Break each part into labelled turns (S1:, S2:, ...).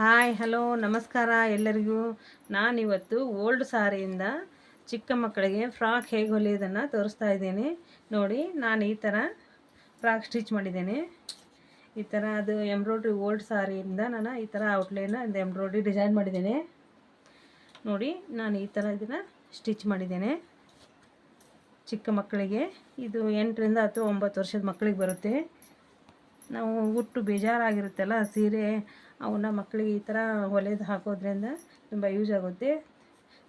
S1: Hi, hello, ನಮಸ್ಕಾರ ಎಲ್ಲರಿಗೂ. ನಾನಿವತ್ತು ಓಲ್ಡ್ ಸಾರಿಯಿಂದ ಚಿಕ್ಕ ಮಕ್ಕಳಿಗೆ ಫ್ರಾಕ್ ಹೇಗೆ ಹೊಲಿಯೋದನ್ನು ತೋರಿಸ್ತಾ ಇದ್ದೀನಿ. ನೋಡಿ, ನಾನು ಈ ಥರ ಫ್ರಾಕ್ ಸ್ಟಿಚ್ ಮಾಡಿದ್ದೇನೆ. ಈ ಥರ ಅದು ಎಂಬ್ರಾಯ್ಡ್ರಿ ಓಲ್ಡ್ ಸಾರಿಯಿಂದ ನಾನು ಈ ಥರ ಔಟ್ಲೈನ್ ಒಂದು ಎಂಬ್ರಾಯ್ಡ್ರಿ ಡಿಸೈನ್ ಮಾಡಿದ್ದೇನೆ. ನೋಡಿ, ನಾನು ಈ ಥರ ಇದನ್ನು ಸ್ಟಿಚ್ ಮಾಡಿದ್ದೇನೆ. ಚಿಕ್ಕ ಮಕ್ಕಳಿಗೆ, ಇದು ಎಂಟರಿಂದ ಹತ್ತು ಒಂಬತ್ತು ವರ್ಷದ ಮಕ್ಕಳಿಗೆ ಬರುತ್ತೆ. ನಾವು ಹುಟ್ಟು ಬೇಜಾರಾಗಿರುತ್ತಲ್ಲ, ಸೀರೆ ಅವನ್ನ ಮಕ್ಕಳಿಗೆ ಈ ಥರ ಹೊಲೆದು ಹಾಕೋದ್ರಿಂದ ತುಂಬ ಯೂಸ್ ಆಗುತ್ತೆ.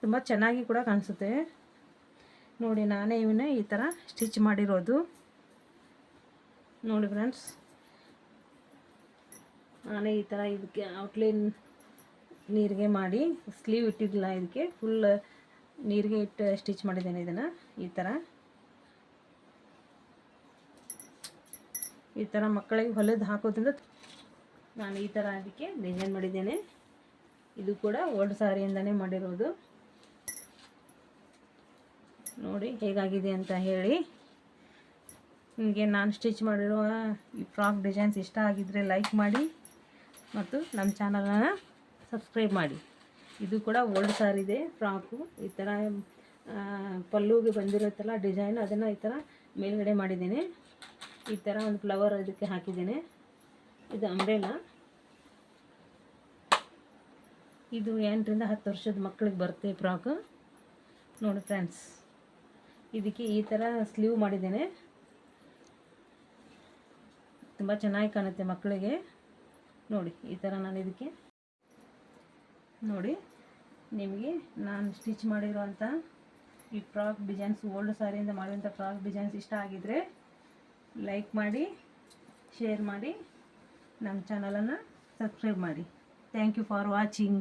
S1: ತುಂಬ ಚೆನ್ನಾಗಿ ಕೂಡ ಕಾಣಿಸುತ್ತೆ. ನೋಡಿ, ನಾನೇ ಇವನ್ನ ಈ ಥರ ಸ್ಟಿಚ್ ಮಾಡಿರೋದು. ನೋಡಿ ಫ್ರೆಂಡ್ಸ್. ನಾನೇ ಈ ಥರ ಇದಕ್ಕೆ ಔಟ್ಲೈನ್ ನೀರಿಗೆ ಮಾಡಿ ಸ್ಲೀವ್ ಇಟ್ಟಿದ್ದಿಲ್ಲ ಇದಕ್ಕೆ. ಫುಲ್ ನೀರಿಗೆ ಇಟ್ಟು ಸ್ಟಿಚ್ ಮಾಡಿದ್ದೇನೆ ಇದನ್ನು ಈ ಥರ. ಈ ಥರ ಮಕ್ಕಳಿಗೆ ಹೊಲೆದು ಹಾಕೋದ್ರಿಂದ ನಾನು ಈ ಥರ ಅದಕ್ಕೆ ಡಿಸೈನ್ ಮಾಡಿದ್ದೇನೆ. ಇದು ಕೂಡ ಓಲ್ಡ್ ಸಾರಿಯಿಂದನೇ ಮಾಡಿರೋದು. ನೋಡಿ ಹೇಗಾಗಿದೆ ಅಂತ ಹೇಳಿ. ನಿಮಗೆ ನಾನು ಸ್ಟಿಚ್ ಮಾಡಿರೋ ಈ ಫ್ರಾಕ್ ಡಿಸೈನ್ಸ್ ಇಷ್ಟ ಆಗಿದ್ದರೆ ಲೈಕ್ ಮಾಡಿ ಮತ್ತು ನಮ್ಮ ಚಾನಲನ್ನು ಸಬ್ಸ್ಕ್ರೈಬ್ ಮಾಡಿ. ಇದು ಕೂಡ ಓಲ್ಡ್ ಸಾರಿದೆ ಫ್ರಾಕು ಈ ಥರ ಪಲ್ಲುಗೆ ಬಂದಿರುತ್ತಲ್ಲ ಡಿಸೈನ್ ಅದನ್ನು ಈ ಥರ ಮೇಲ್ಗಡೆ ಮಾಡಿದ್ದೀನಿ. ಈ ಥರ ಒಂದು ಫ್ಲವರ್ ಇದಕ್ಕೆ ಹಾಕಿದ್ದೇನೆ. ಇದು ಅಂಬ್ರೆಲಾ. ಇದು ಎಂಟರಿಂದ ಹತ್ತು ವರ್ಷದ ಮಕ್ಕಳಿಗೆ ಬರುತ್ತೆ ಫ್ರಾಕ್. ನೋಡಿ ಫ್ರೆಂಡ್ಸ್, ಇದಕ್ಕೆ ಈ ಥರ ಸ್ಲೀವ್ ಮಾಡಿದ್ದೇನೆ. ತುಂಬ ಚೆನ್ನಾಗಿ ಕಾಣುತ್ತೆ ಮಕ್ಕಳಿಗೆ ನೋಡಿ, ಈ ಥರ ನಾನು ಇದಕ್ಕೆ. ನೋಡಿ, ನಿಮಗೆ ನಾನು ಸ್ಟಿಚ್ ಮಾಡಿರುವಂಥ ಈ ಫ್ರಾಕ್ ಡಿಸೈನ್ಸ್, ಓಲ್ಡ್ ಸಾರಿಯಿಂದ ಮಾಡಿರುವಂಥ ಫ್ರಾಕ್ ಡಿಸೈನ್ಸ್ ಇಷ್ಟ ಆಗಿದ್ದರೆ ಲೈಕ್ ಮಾಡಿ, ಶೇರ್ ಮಾಡಿ. ನಮ್ಮ ಚಾನಲನ್ನು ಸಬ್ಸ್ಕ್ರೈಬ್ ಮಾಡಿ. Thank you for watching